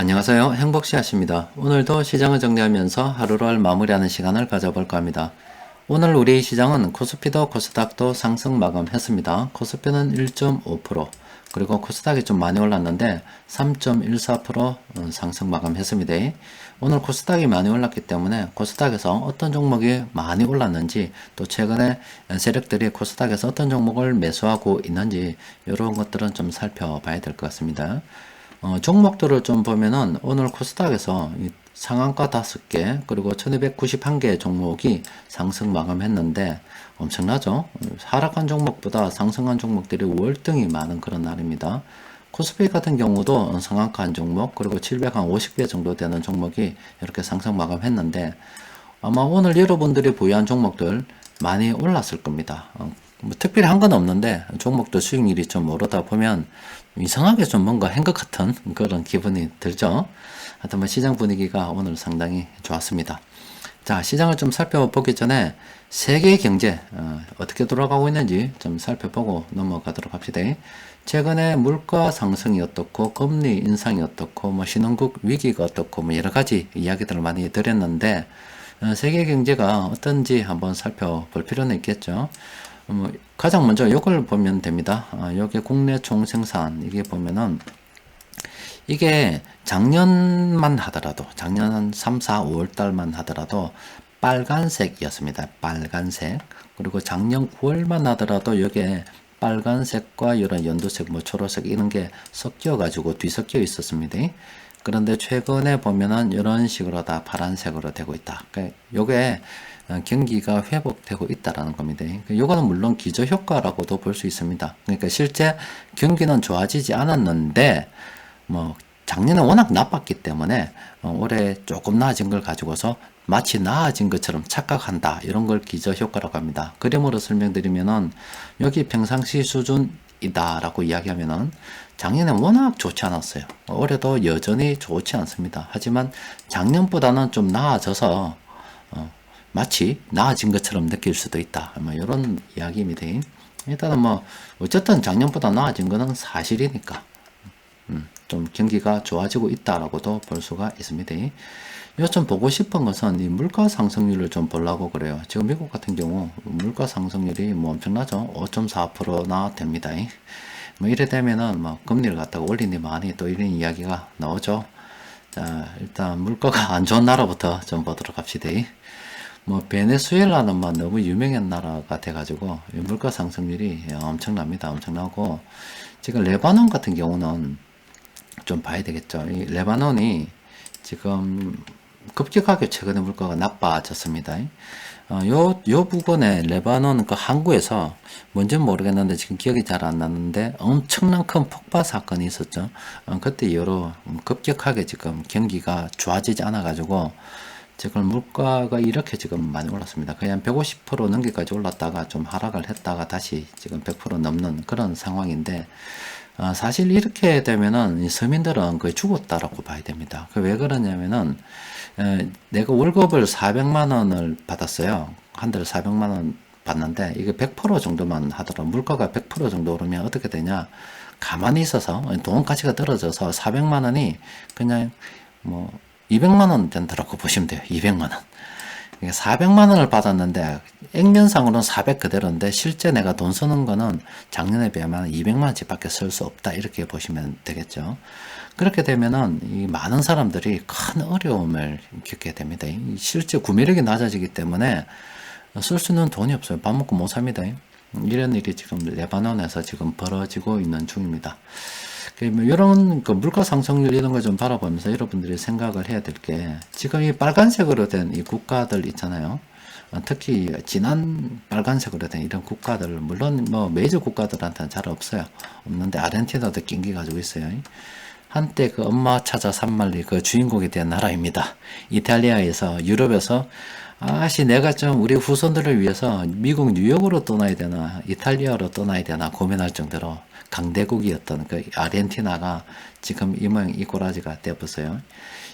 안녕하세요. 행복씨앗입니다. 오늘도 시장을 정리하면서 하루를 마무리하는 시간을 가져볼까 합니다. 오늘 우리 시장은 코스피도 코스닥도 상승 마감했습니다. 코스피는 1.5%, 그리고 코스닥이 좀 많이 올랐는데 3.14% 상승 마감했습니다. 오늘 코스닥이 많이 올랐기 때문에 코스닥에서 어떤 종목이 많이 올랐는지 또 최근에 세력들이 코스닥에서 어떤 종목을 매수하고 있는지 이런 것들은 좀 살펴봐야 될 것 같습니다. 어, 종목들을 좀 보면은 오늘 코스닥에서 이 상한가 5개 그리고 1291개 종목이 상승 마감했는데 엄청나죠? 하락한 종목보다 상승한 종목들이 월등히 많은 그런 날입니다. 코스피 같은 경우도 상한가 한 종목 그리고 750개 정도 되는 종목이 이렇게 상승 마감했는데 아마 오늘 여러분들이 보유한 종목들 많이 올랐을 겁니다. 어, 뭐 특별히 한 건 없는데 종목도 수익률이 좀 오르다 보면 이상하게 좀 뭔가 한것 같은 그런 기분이 들죠. 하여튼 뭐 시장 분위기가 오늘 상당히 좋았습니다. 자, 시장을 좀 살펴보기 전에 세계 경제 어, 떻게 돌아가고 있는지 좀 살펴보고 넘어가도록 합시다. 최근에 물가 상승이 어떻고 금리 인상이 어떻고 뭐 신흥국 위기가 어떻고 뭐 여러 가지 이야기들을 많이 드렸는데 어, 세계 경제가 어떤지 한번 살펴볼 필요는 있겠죠. 뭐 가장 먼저 이걸 보면 됩니다. 아, 여기 국내 총생산 이게 보면은 이게 작년만 하더라도 작년 한 3, 4, 5월 달만 하더라도 빨간색이었습니다. 빨간색. 그리고 작년 9월만 하더라도 여기에 빨간색과 이런 연두색, 뭐 초록색 이런 게 섞여 가지고 뒤섞여 있었습니다. 그런데 최근에 보면은 이런 식으로 다 파란색으로 되고 있다. 그러니까 요게 어, 경기가 회복되고 있다라는 겁니다. 이거는 물론 기저 효과라고도 볼 수 있습니다. 그러니까 실제 경기는 좋아지지 않았는데 뭐 작년에 워낙 나빴기 때문에 어, 올해 조금 나아진 걸 가지고서 마치 나아진 것처럼 착각한다 이런 걸 기저 효과라고 합니다. 그림으로 설명드리면은 여기 평상시 수준이다라고 이야기하면은 작년에 워낙 좋지 않았어요. 올해도 여전히 좋지 않습니다. 하지만 작년보다는 좀 나아져서 어, 마치 나아진 것처럼 느낄 수도 있다. 뭐 이런 이야기입니다. 일단은 뭐 어쨌든 작년보다 나아진 것은 사실이니까 음, 좀 경기가 좋아지고 있다라고도 볼 수가 있습니다. 요즘 보고 싶은 것은 이 물가 상승률을 좀 보려고 그래요. 지금 미국 같은 경우 물가 상승률이 뭐 엄청나죠. 5.4%나 됩니다. 뭐 이래 되면은 뭐 금리를 갖다가 올리니 많이 또 이런 이야기가 나오죠. 자, 일단 물가가 안 좋은 나라부터 좀 보도록 합시다. 뭐 베네수엘라는 뭐 너무 유명한 나라가 돼가지고 물가 상승률이 엄청납니다. 엄청나고 지금 레바논 같은 경우는 좀 봐야 되겠죠. 이 레바논이 지금 급격하게 최근에 물가가 나빠졌습니다. 어, 요, 요 부분에 레바논 그 항구에서 뭔지는 모르겠는데 지금 기억이 잘 안 나는데 엄청난 큰 폭발 사건이 있었죠. 어, 그때 이후로 급격하게 지금 경기가 좋아지지 않아가지고 지금 물가가 이렇게 지금 많이 올랐습니다. 한150% 넘기까지 올랐다가 좀 하락을 했다가 다시 지금 100% 넘는 그런 상황인데 어, 사실 이렇게 되면은 서민들은 거의 죽었다라고 봐야 됩니다. 그 왜 그러냐면은 에, 내가 월급을 400만 원을 받았어요. 한 달에 400만 원 받는데 이게 100% 정도만 하더라. 물가가 100% 정도 오르면 어떻게 되냐? 가만히 있어서 돈 가치가 떨어져서 400만 원이 그냥 뭐 200만 원 된다라고 보시면 돼요. 200만 원. 400만 원을 받았는데 액면상으로는 400 그대로인데 실제 내가 돈 쓰는 거는 작년에 비하면 200만 원씩밖에 쓸 수 없다 이렇게 보시면 되겠죠. 그렇게 되면은 이 많은 사람들이 큰 어려움을 겪게 됩니다. 실제 구매력이 낮아지기 때문에 쓸 수 있는 돈이 없어요. 밥 먹고 못 삽니다. 이런 일이 지금 레바논에서 지금 벌어지고 있는 중입니다. 이런 뭐그 물가 상승률 이런 걸좀 바라보면서 여러분들이 생각을 해야 될 게 지금 이 빨간색으로 된 이 국가들 있잖아요. 어, 특히 진한 빨간색으로 된 이런 국가들 물론 뭐 메이저 국가들한테는 잘 없어요. 없는데 아르헨티나도 낑기 가지고 있어요. 한때 그 엄마 찾아 산말리 그 주인공이 된 나라입니다. 이탈리아에서 유럽에서 아씨 내가 좀 우리 후손들을 위해서 미국 뉴욕으로 떠나야 되나 이탈리아로 떠나야 되나 고민할 정도로 강대국이었던 그 아르헨티나가 지금 이 모양 이 꼬라지가 되었어요.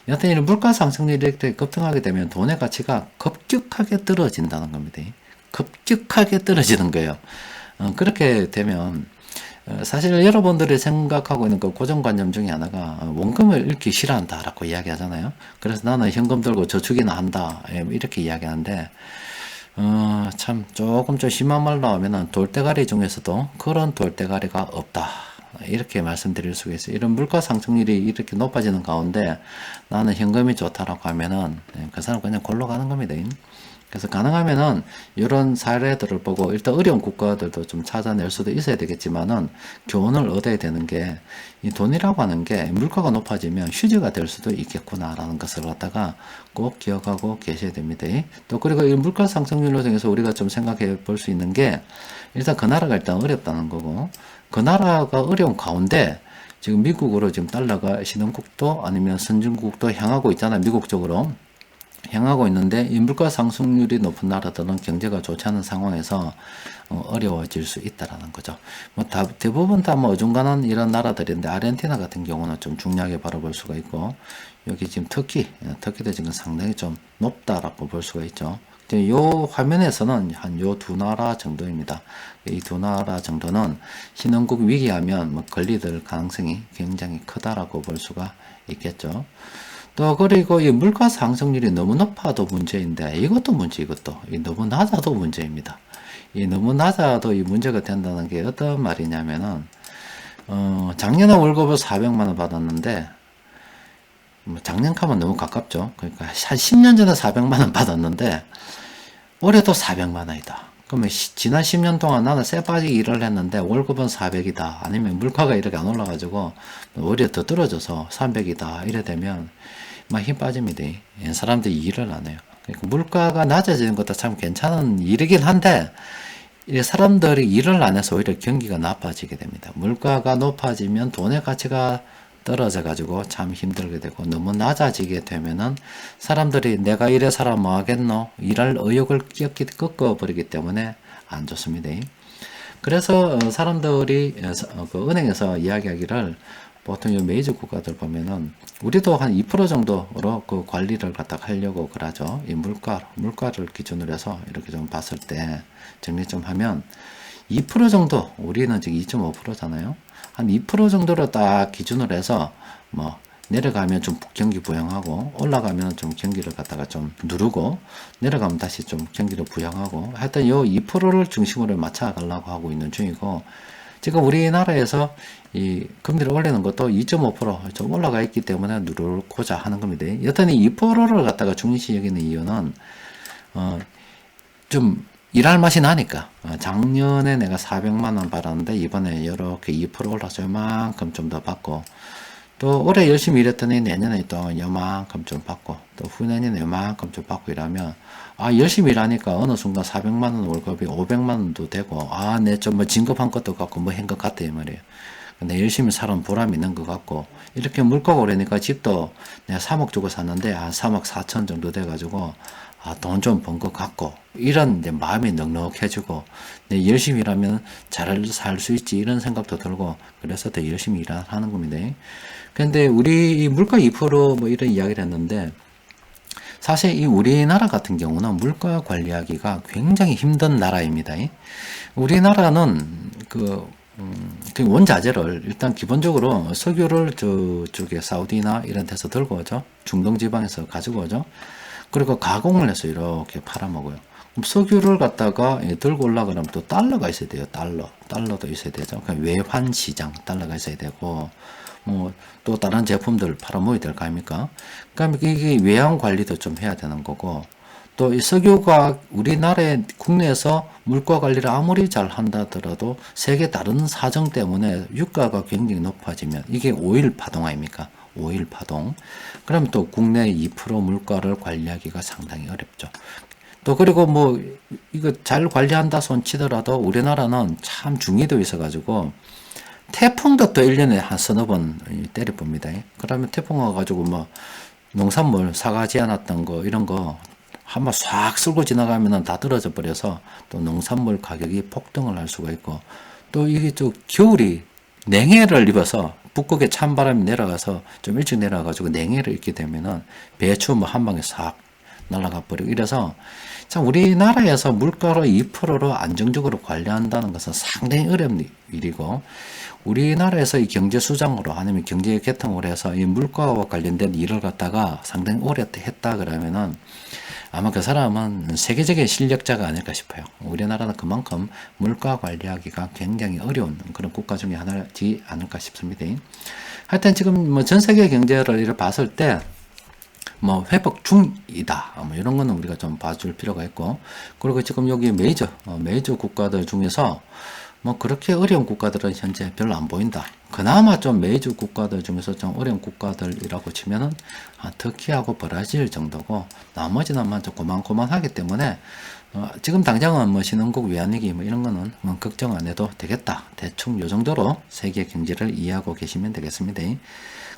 여튼 이런 물가 상승률이 이렇게 급등하게 되면 돈의 가치가 급격하게 떨어진다는 겁니다. 급격하게 떨어지는 거예요. 어, 그렇게 되면 어, 사실 여러분들이 생각하고 있는 그 고정관념 중에 하나가 어, 원금을 잃기 싫어한다라고 이야기하잖아요. 그래서 나는 현금 들고 저축이나 한다 예, 이렇게 이야기하는데 어, 참 조금 좀 심한 말로 하면은 돌대가리 중에서도 그런 돌대가리가 없다. 이렇게 말씀드릴 수가 있어요. 이런 물가 상승률이 이렇게 높아지는 가운데 나는 현금이 좋다라고 하면은 예, 그 사람 그냥 골로 가는 겁니다. 그래서 가능하면은 이런 사례들을 보고 일단 어려운 국가들도 좀 찾아낼 수도 있어야 되겠지만은 교훈을 얻어야 되는 게 이 돈이라고 하는 게 물가가 높아지면 휴지가 될 수도 있겠구나라는 것을 갖다가 꼭 기억하고 계셔야 됩니다. 또 그리고 이 물가 상승률로 통해서 우리가 좀 생각해 볼 수 있는 게 일단 그 나라가 일단 어렵다는 거고 그 나라가 어려운 가운데 지금 미국으로 지금 달러가 신흥국도 아니면 선진국도 향하고 있잖아요. 미국 쪽으로. 향하고 있는데 이 물가 상승률이 높은 나라들은 경제가 좋지 않은 상황에서 어, 려워질 수 있다라는 거죠. 뭐 다, 대부분 다 뭐 어중간한 이런 나라들인데 아르헨티나 같은 경우는 좀 중요하게 바라볼 수가 있고 여기 지금 터키, 예, 터키도 지금 상당히 좀 높다라고 볼 수가 있죠. 이 화면에서는 한 요 두 나라 정도입니다. 이 두 나라 정도는 신흥국 위기하면 뭐 걸리들 가능성이 굉장히 크다라고 볼 수가 있겠죠. 또 그리고 이 물가 상승률이 너무 높아도 문제인데 이것도 문제 이것도 이 너무 낮아도 문제입니다. 이 너무 낮아도 이 문제가 된다는 게 어떤 말이냐면은 어 작년에 월급을 400만 원 받았는데 뭐 작년 가면 너무 가깝죠. 그러니까 한 10년 전에 400만 원 받았는데 올해도 400만 원이다. 그러면 시- 지난 10년 동안 나는 쇠 빠지기 일을 했는데 월급은 400이다. 아니면 물가가 이렇게 안 올라가지고 오히려 더 떨어져서 300이다. 이래 되면 막 힘 빠집니다. 예, 사람들이 일을 안 해요. 그러니까 물가가 낮아지는 것도 참 괜찮은 일이긴 한데 이 사람들이 일을 안 해서 오히려 경기가 나빠지게 됩니다. 물가가 높아지면 돈의 가치가 떨어져 가지고 참 힘들게 되고 너무 낮아지게 되면은 사람들이 내가 이래 살아 뭐 하겠노 일할 의욕을 꺾어 버리기 때문에 안 좋습니다. 그래서 어, 사람들이 어, 서- 어, 그 은행에서 이야기하기를 보통 이 메이저 국가들 보면은 우리도 한 2% 정도로 그 관리를 갖다 하려고 그러죠. 이 물가 물가를 기준으로 해서 이렇게 좀 봤을 때 정리 좀 하면 2% 정도 우리는 지금 2.5%잖아요. 한 2% 정도로 딱 기준으로 해서 뭐 내려가면 좀 경기 부양하고 올라가면 좀 경기를 갖다가 좀 누르고 내려가면 다시 좀 경기를 부양하고 하여튼 요 2%를 중심으로 맞춰 가려고 하고 있는 중이고 지금 우리나라에서 이 금리를 올리는 것도 2.5%좀 올라가 있기 때문에 누르고자 하는 겁니다. 여튼 이 2%를 갖다가 중시 여기는 이유는 어, 좀 일할 맛이 나니까 어, 작년에 내가 400만 원 받았는데 이번에 이렇게 2% 올라서 요만큼 좀 더 받고 또 올해 열심히 일했더니 내년에 또 요만큼 좀 받고 또 후내년에 요만큼 좀 받고 이러면 아 열심히 일하니까 어느 순간 400만 원 월급이 500만 원도 되고 아 내좀뭐 진급한 것도 같고 뭐 한 것 같아 이 말이에요. 근데 열심히 살은 보람 있는 것 같고 이렇게 물가가 오르니까 집도 내가 3억 주고 샀는데 한 3억 4천 정도 돼가지고 아, 돈 좀 번 것 같고 이런 이제 마음이 넉넉해지고 내 열심히 일하면 잘 살 수 있지 이런 생각도 들고 그래서 더 열심히 일하는 겁니다. 근데 우리 이 물가 2%뭐 이런 이야기를 했는데 사실 이 우리나라 같은 경우는 물가 관리하기가 굉장히 힘든 나라입니다. 우리나라는 그, 음, 그 원자재를 일단 기본적으로 석유를 저쪽에 사우디나 이런 데서 들고 오죠. 중동 지방에서 가지고 오죠. 그리고 가공을 해서 이렇게 팔아먹어요. 석유를 갖다가 예, 들고 올라가려면 또 달러가 있어야 돼요. 달러. 달러도 있어야 되죠. 외환 시장 달러가 있어야 되고 뭐또 다른 제품들을 팔아먹어야 될 거 아닙니까? 그러니까 이게 외환 관리도 좀 해야 되는 거고 또 이 석유가 우리나라의 국내에서 물가 관리를 아무리 잘 한다더라도 세계 다른 사정 때문에 유가가 굉장히 높아지면 이게 오일 파동 아닙니까? 오일 파동. 그러면 또 국내 2% 물가를 관리하기가 상당히 어렵죠. 또 그리고 뭐 이거 잘 관리한다 손 치더라도 우리나라는 참 중위도 있어가지고 태풍도 또 1년에 한 서너 번 때려 봅니다. 그러면 태풍 와가지고 뭐 농산물 사가지 않았던 거 이런 거 한번 싹 쓸고 지나가면은 다 떨어져 버려서 또 농산물 가격이 폭등을 할 수가 있고 또 이게 또 겨울이 냉해를 입어서 북극에 찬바람이 내려가서 좀 일찍 내려가지고 냉해를 입게 되면은 배추 뭐 한 방에 싹 날아가 버리고 이래서 참 우리나라에서 물가를 2%로 안정적으로 관리한다는 것은 상당히 어려운 일이고 우리나라에서 이 경제 수장으로 아니면 경제 개통을 해서 이 물가와 관련된 일을 갖다가 상당히 오래 했다 그러면은 아마 그 사람은 세계적인 실력자가 아닐까 싶어요. 우리나라는 그만큼 물가 관리하기가 굉장히 어려운 그런 국가 중에 하나지 않을까 싶습니다. 하여튼 지금 뭐 전 세계 경제를 봤을 때 뭐 회복 중이다. 뭐 이런 거는 우리가 좀 봐줄 필요가 있고 그리고 지금 여기 메이저 어, 메이저 국가들 중에서 뭐 그렇게 어려운 국가들은 현재 별로 안 보인다. 그나마 좀 메이저 국가들 중에서 좀 어려운 국가들이라고 치면은 아, 터키하고 브라질 정도고 나머지는 좀 고만고만하기 때문에 어, 지금 당장은 뭐 신흥국 외환위기 뭐 이런 거는 뭐 걱정 안 해도 되겠다. 대충 요 정도로 세계 경제를 이해하고 계시면 되겠습니다.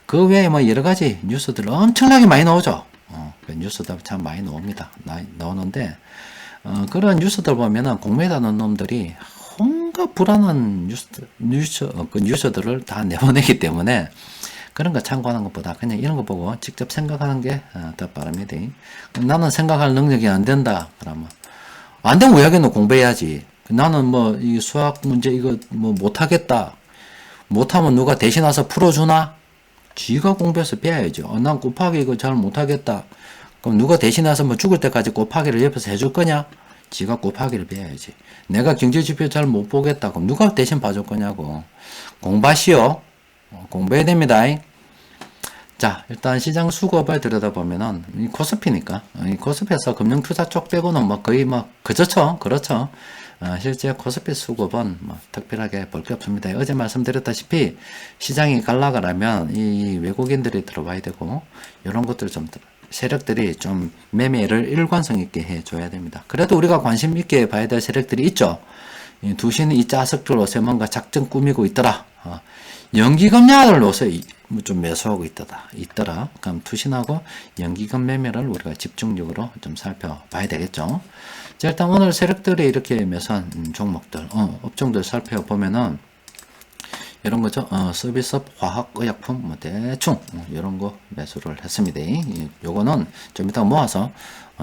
그 외에 뭐 여러 가지 뉴스들 엄청나게 많이 나오죠. 어, 그 뉴스들 참 많이 나옵니다. 나, 나오는데 어, 그런 뉴스들 보면은 공매다는 놈들이 온갖 불안한 뉴스, 뉴스, 어, 그 뉴스들을 다 내보내기 때문에 그런 거 참고하는 것보다 그냥 이런 거 보고 직접 생각하는 게 더 빠릅니다. 나는 생각할 능력이 안 된다. 그러면 안 되면 왜 하겠노? 공부해야지. 나는 뭐 이 수학 문제 이거 뭐 못하겠다. 못하면 누가 대신 와서 풀어주나? 지가 공부해서 배워야죠. 어, 난 곱하기 이거 잘 못하겠다. 그럼 누가 대신 와서 뭐 죽을 때까지 곱하기를 옆에서 해줄 거냐? 지가 곱하기를 배워야지. 내가 경제지표 잘 못 보겠다. 그럼 누가 대신 봐줄 거냐고. 공부하시오. 어, 공부해야 됩니다. 자, 일단 시장 수급을 들여다보면은, 이 코스피니까, 어, 이 코스피에서 금융투자 쪽 빼고는 뭐 거의 뭐, 그렇죠. 그렇죠. 어, 실제 코스피 수급은 뭐 특별하게 볼 게 없습니다. 어제 말씀드렸다시피 시장이 갈라가려면 이 외국인들이 들어와야 되고, 이런 것들 좀 세력들이 좀 매매를 일관성 있게 해줘야 됩니다. 그래도 우리가 관심 있게 봐야 될 세력들이 있죠. 두시는 이 옷에 뭔가 작전 꾸미고 있더라. 옷에 뭐좀 매수하고 있더라. 있더라. 그럼 투신하고 연기금 매매를 우리가 집중적으로 좀 살펴봐야 되겠죠. 자, 일단 오늘 세력들이 이렇게 매수한 종목들, 어, 업종들 살펴보면은 이런 거죠. 어, 서비스업, 화학, 의약품, 뭐 대충 어, 이런 거 매수를 했습니다. 이, 요거는 좀 이따 모아서 어,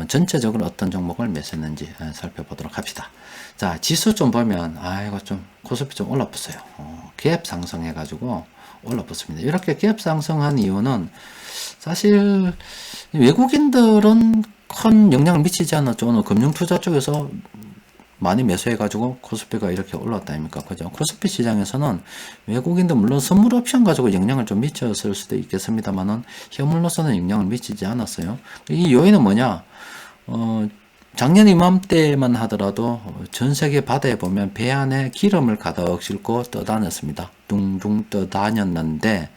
전체적으로 어떤 종목을 매수했는지 어, 살펴보도록 합시다. 자, 지수 좀 보면 아 이거 좀 코스피 좀 올라붙어요. 어, 갭 상승해가지고 올라붙습니다. 이렇게 갭 상승한 이유는 사실 외국인들은 큰 영향을 미치지 않았죠. 오늘 금융투자 쪽에서 많이 매수해가지고 코스피가 이렇게 올랐다 아닙니까? 그죠? 코스피 시장에서는 외국인도 물론 선물 옵션 가지고 영향을 좀 미쳤을 수도 있겠습니다만은 현물로서는 영향을 미치지 않았어요. 이 요인은 뭐냐? 어, 작년 이맘때만 하더라도 전 세계 바다에 보면 배 안에 기름을 가득 싣고 떠다녔습니다. 둥둥 떠다녔는데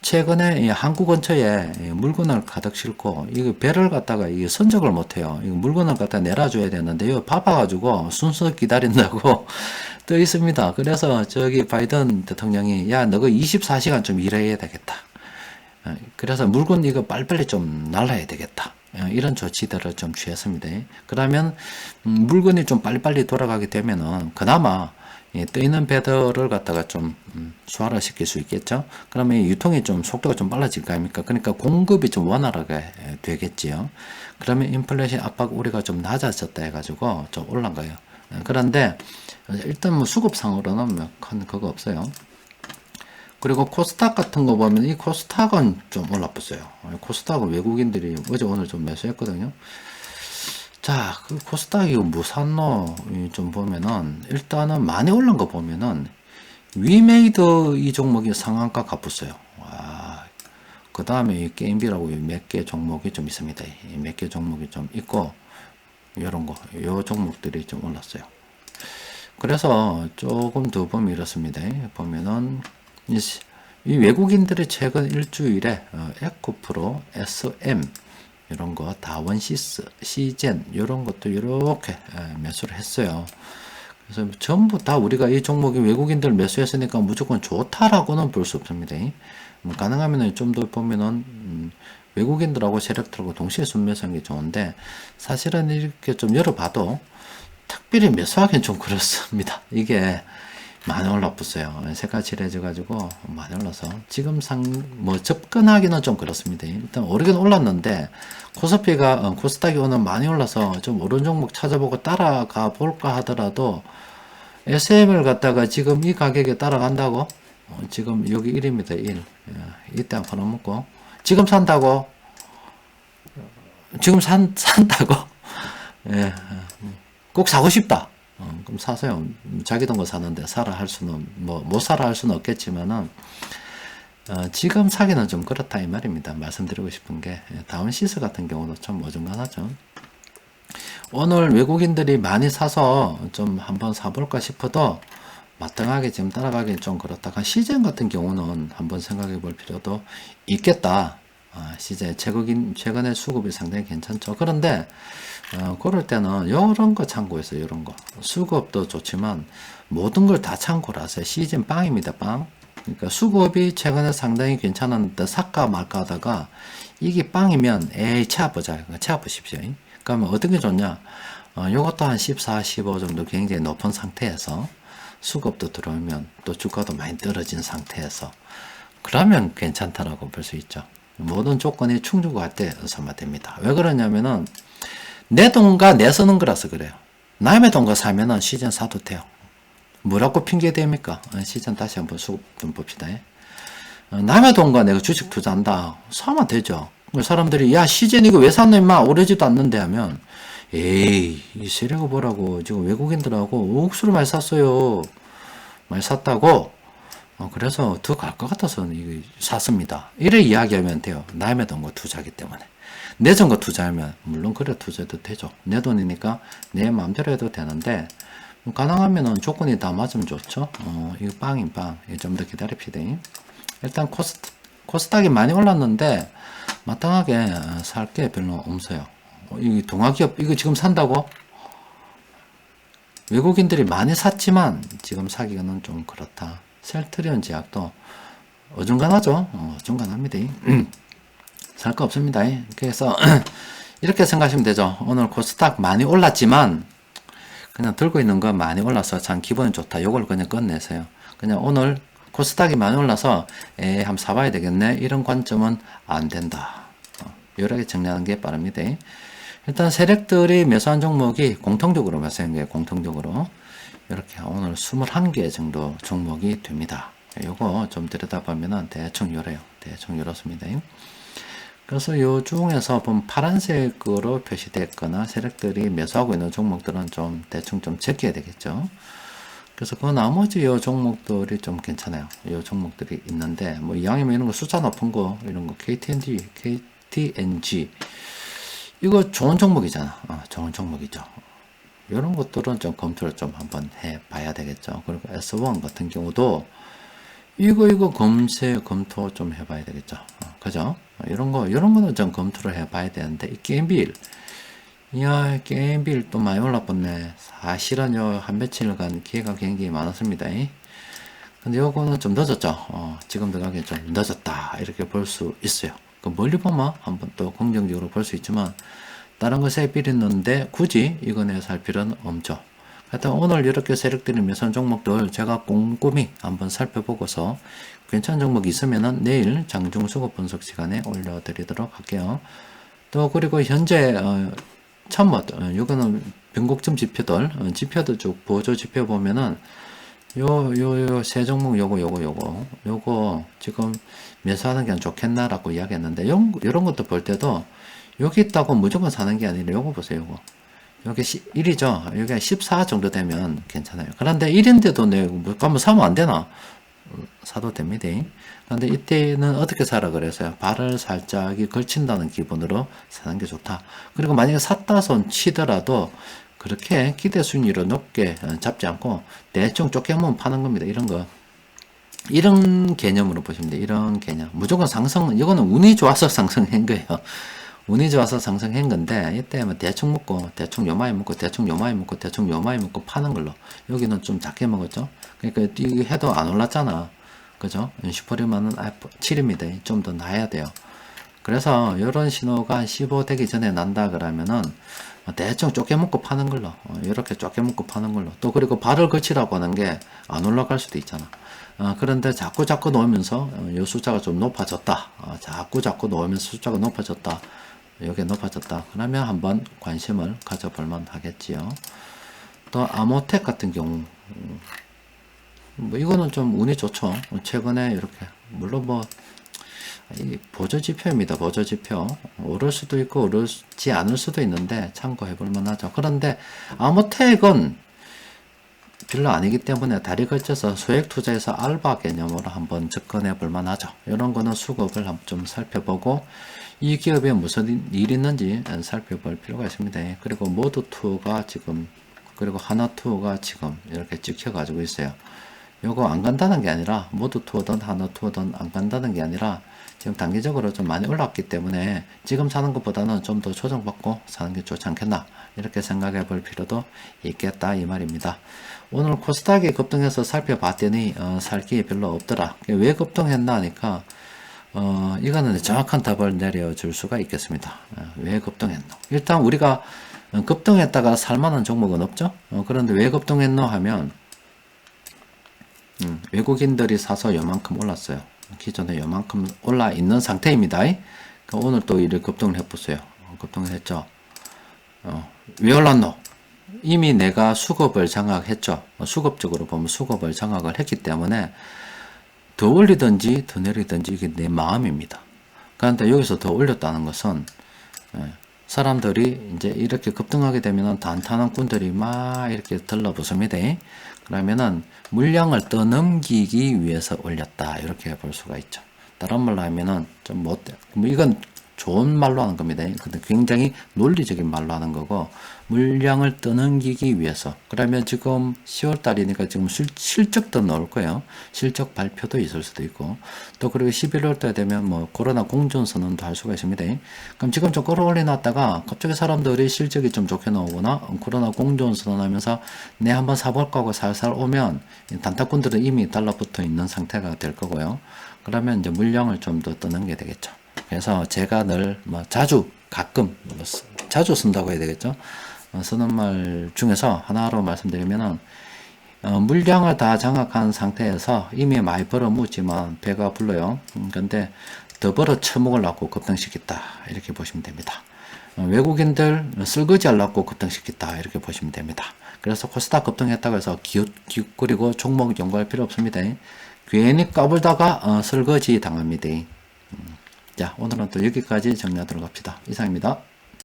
최근에 한국 근처에 물건을 가득 싣고 이거 배를 갖다가 이게 선적을 못해요. 이거 물건을 갖다 내려줘야 되는데 요 바빠가지고 순서 기다린다고 떠 있습니다. 그래서 저기 바이든 대통령이 야 너가 24시간 좀 일해야 되겠다. 어, 그래서 물건 이거 빨리빨리 좀 날라야 되겠다. 어, 이런 조치들을 좀 취했습니다. 그러면 음, 물건이 좀 빨리빨리 돌아가게 되면은 그나마 예, 떠있는 배들을 갖다가 좀 음, 수화를 시킬 수 있겠죠. 그러면 유통이 좀 속도가 좀 빨라질 거 아닙니까? 그러니까 공급이 좀 원활하게 예, 되겠지요. 그러면 인플레이션 압박 우리가 좀 낮아졌다 해가지고 좀 올라간 거예요. 예, 그런데 일단 뭐 수급상으로는 뭐큰 그거 없어요. 그리고 코스닥 같은 거 보면 이 코스닥은 좀 올라붙어요. 코스닥은 외국인들이 어제 오늘 좀 매수했거든요. 자, 그 코스닥이 무산노 좀 보면은 일단은 많이 올른 거 보면은 위메이드 이 종목이 상한가 갚았어요. 와, 그 다음에 이 게임비라고 몇 개 종목이 좀 있습니다. 몇 개 종목이 좀 있고 이런 거, 요 종목들이 좀 올랐어요. 그래서 조금 더 보면 이렇습니다. 보면은 이, 이 외국인들이 최근 일주일에 어, 에코프로, SM 이런 거 다원시스, 시젠 이런 것도 이렇게 매수를 했어요. 그래서 전부 다 우리가 이 종목이 외국인들 매수했으니까 무조건 좋다라고는 볼 수 없습니다. 뭐 가능하면 좀 더 보면은 음, 외국인들하고 세력들하고 동시에 순매수하는 게 좋은데 사실은 이렇게 좀 열어봐도 특별히 매수하기는 좀 그렇습니다. 이게 많이 올라붙어요. 색깔 칠해져가지고 많이 올라서 지금 상 뭐 접근하기는 좀 그렇습니다. 일단 오르긴 올랐는데 코스피가 어, 코스닥이 오늘 많이 올라서 좀 오른 종목 찾아보고 따라가 볼까 하더라도 SM을 갖다가 지금 이 가격에 따라간다고 어, 지금 여기 1입니다. 1 예, 이때 한번 먹고 지금 산다고 지금 산 산다고 예, 꼭 사고 싶다. 어, 그럼 사세요. 자기 돈 거 사는데 사라 할 수는 뭐못 사라 할 수는 없겠지만은 어, 지금 사기는 좀 그렇다 이 말입니다. 말씀드리고 싶은 게 예, 다운시스 같은 경우도 좀 어중간하죠. 오늘 외국인들이 많이 사서 좀 한번 사볼까 싶어도 마땅하게 지금 따라가기는 좀 그렇다. 시젠 같은 경우는 한번 생각해 볼 필요도 있겠다. 아, 시제 최근 최근에 수급이 상당히 괜찮죠. 그런데 어, 그럴 때는 요런 거 참고해서 요런 거 수급도 좋지만 모든 걸다 하세요. 시즌 빵입니다. 빵. 그러니까 수급이 최근에 상당히 괜찮았는데 살까 말까 하다가 이게 빵이면 에이 차 보자. 차 보십시오. 그러면 어떤 게 좋냐? 어, 요것도 한 14, 15 정도 굉장히 높은 상태에서 수급도 들어오면 또 주가도 많이 떨어진 상태에서 그러면 괜찮다라고 볼 수 있죠. 모든 조건이 충족할 때 사면 됩니다. 왜 그러냐면은 내 돈과 내 쓰는 거라서 그래요. 남의 돈과 사면은 시즌 사도 돼요. 뭐라고 핑계 대입니까? 어, 시즌 다시 한번 수급 좀 봅시다. 어, 남의 돈과 내가 주식 투자한다. 사면 되죠. 사람들이 야 시즌 이거 왜 샀노 임마 오래지도 않는데 하면 에이 이 세력을 보라고 지금 외국인들하고 옥수를 많이 샀어요. 많이 샀다고 어, 그래서 더 갈 것 같아서 샀습니다. 이래 이야기하면 돼요. 남의 돈과 투자하기 때문에. 내 돈과 투자하면 물론 그래 투자해도 되죠. 내 돈이니까 내 마음대로 해도 되는데 가능하면은 조건이 다 맞으면 좋죠. 어, 이거 빵인 빵. 좀 더 기다립시다. 일단 코스, 코스닥이 많이 올랐는데 마땅하게 살 게 별로 없어요. 어, 이 동아기업 이거 지금 산다고? 외국인들이 많이 샀지만 지금 사기는 좀 그렇다. 셀트리온 제약도 어중간하죠. 어, 어중간합니다. 살 거 없습니다. 그래서 이렇게 생각하시면 되죠. 오늘 코스닥 많이 올랐지만 그냥 들고 있는 거 많이 올라서 참 기분이 좋다. 요걸 그냥 끝내세요. 그냥 오늘 코스닥이 많이 올라서 에 한번 사봐야 되겠네. 이런 관점은 안 된다. 어, 개 정리하는 게 빠릅니다. 일단 세력들이 매수한 종목이 공통적으로 매수한 게 공통적으로 이렇게 오늘 21개 정도 종목이 됩니다. 요거 좀 들여다보면 대충 요래요. 대충 요렇습니다. 그래서 요 중에서 보면 파란색으로 표시됐거나 세력들이 매수하고 있는 종목들은 좀 대충 좀 제껴야 되겠죠. 그래서 그 나머지 요 종목들이 좀 괜찮아요. 요 종목들이 있는데 뭐 이왕이면 이런 거 숫자 높은 거 이런 거 KTNG, KTNG 이거 좋은 종목이잖아. 어, 좋은 종목이죠. 이런 것들은 좀 검토를 좀 한번 해 봐야 되겠죠. 그리고 S1 같은 경우도 이거 이거 검색 검토 좀 해봐야 되겠죠. 어, 그죠? 이런 거 이런 거는 좀 검토를 해봐야 되는데 이 게임 빌 이야 게임 빌 또 많이 올라붙네. 사실은 요 한 며칠간 기회가 굉장히 많았습니다. 근데 요거는 좀 늦었죠. 어, 지금 들어가기 좀 늦었다 이렇게 볼 수 있어요. 그 멀리 보면 한번 또 긍정적으로 볼 수 있지만 다른 것에 비렸는데 굳이 이거에 살 필요는 없죠. 하여튼 오늘 이렇게 세력들이 매선 종목들 제가 꼼꼼히 한번 살펴보고서 괜찮은 종목이 있으면은 내일 장중 수급 분석 시간에 올려드리도록 할게요. 또 그리고 현재 어, 참못 어, 이거는 변곡점 지표들 어, 지표도 쭉 보조 지표 보면은 요 요 요 세 종목 요거 요거 요거 요거 지금 매수하는 게 좋겠나라고 이야기했는데 요, 요런 것도 볼 때도 여기 있다고 무조건 사는 게 아니라 요거 보세요 요거 여기 1이죠. 여기 14 정도 되면 괜찮아요. 그런데 1인데도 내가 뭐 가면 사면 안 되나? 사도 됩니다. 그런데 이때는 어떻게 사라 그래서요. 발을 살짝 걸친다는 기분으로 사는 게 좋다. 그리고 만약에 샀다 손 치더라도 그렇게 기대 순위로 높게 잡지 않고 대충 쫓겨면 파는 겁니다. 이런 거. 이런 개념으로 보시면 돼요. 이런 개념. 무조건 상승, 이거는 운이 좋아서 상승한 거예요. 운이 좋아서 상승한 건데 이때 뭐 대충 먹고 대충 요마이 먹고 대충 요마이 먹고 대충 요마이 먹고 파는 걸로. 여기는 좀 작게 먹었죠. 그러니까 이게 해도 안 올랐잖아. 그죠? 슈퍼리만은 7입니다. 좀 더 나야 돼요. 그래서 이런 신호가 15 되기 전에 난다 그러면은 대충 쪼개 먹고 파는 걸로. 어, 이렇게 쪼개 먹고 파는 걸로. 또 그리고 발을 거치라고 하는 게 안 올라갈 수도 있잖아. 어, 그런데 자꾸 자꾸 놓으면서 어, 이 숫자가 좀 높아졌다. 어, 자꾸 자꾸 놓으면서 숫자가 높아졌다 여기 높아졌다 그러면 한번 관심을 가져볼 만 하겠지요 또 아모텍 같은 경우 음, 뭐 이거는 좀 운이 좋죠 최근에 이렇게 물론 뭐이 보조 지표입니다. 보조 지표. 오를 수도 있고 오르지 않을 수도 있는데 참고해 볼 만하죠. 그런데 아모텍은 별로 아니기 때문에 다리 걸쳐서 소액 투자에서 알바 개념으로 한번 접근해 볼 만하죠. 이런 거는 수급을 한번 좀 살펴보고 이 기업에 무슨 일이 있는지 살펴볼 필요가 있습니다. 그리고 모두2가 지금 그리고 하나2가 지금 이렇게 찍혀 가지고 있어요. 요거 안 간다는 게 아니라 모두 투어든 하나 투어든 안 간다는 게 아니라 지금 단기적으로 좀 많이 올랐기 때문에 지금 사는 것보다는 좀 더 조정받고 사는 게 좋지 않겠나 이렇게 생각해 볼 필요도 있겠다 이 말입니다. 오늘 코스닥이 급등해서 살펴봤더니 어, 살게 별로 없더라. 왜 급등했나 하니까 어, 이거는 정확한 답을 내려줄 수가 있겠습니다. 어, 왜 급등했노? 일단 우리가 어, 급등했다가 살만한 종목은 없죠. 어, 그런데 왜 급등했노 하면 음, 외국인들이 사서 요만큼 올랐어요. 기존에 요만큼 올라 있는 상태입니다. 그러니까 오늘 또 이를 급등을 해보세요. 어, 급등을 했죠. 어, 왜 올랐노? 이미 내가 수급을 장악했죠. 어, 수급적으로 보면 수급을 장악을 했기 때문에 더 올리든지 더 내리든지 이게 내 마음입니다. 그런데 여기서 더 올렸다는 것은 예, 사람들이 이제 이렇게 급등하게 되면 단단한 꾼들이 막 이렇게 들러붙습니다. 그러면은 물량을 떠넘기기 위해서 올렸다 이렇게 볼 수가 있죠. 다른 말로 하면은 좀 못돼. 뭐 이건 좋은 말로 하는 겁니다. 근데 굉장히 논리적인 말로 하는 거고 물량을 떠넘기기 위해서 그러면 지금 10월 달이니까 지금 실, 실적도 나올 거예요. 실적 발표도 있을 수도 있고 또 그리고 11월 달 되면 뭐 코로나 공존 선언도 할 수가 있습니다. 그럼 지금 좀 끌어올려 놨다가 갑자기 사람들이 실적이 좀 좋게 나오거나 코로나 공존 선언 하면서 내 한번 사볼까 하고 살살 오면 단타꾼들은 이미 달라붙어 있는 상태가 될 거고요. 그러면 이제 물량을 좀 더 떠넘게 되겠죠. 그래서 제가 늘 뭐 자주 가끔 뭐 쓰- 자주 쓴다고 해야 되겠죠. 어, 쓰는 말 중에서 하나로 말씀드리면은 어, 물량을 다 장악한 상태에서 이미 많이 벌어 묻지만 배가 불러요. 음, 근데 더 벌어 처먹으려고 급등시켰다 이렇게 보시면 됩니다. 어, 외국인들 설거지 하려고 급등시켰다 이렇게 보시면 됩니다. 그래서 코스닥 급등했다고 해서 기웃, 기웃 그리고 종목 연구할 필요 없습니다. 괜히 까불다가 어, 설거지 당합니다. 자, 오늘은 또 여기까지 정리하도록 합시다. 이상입니다.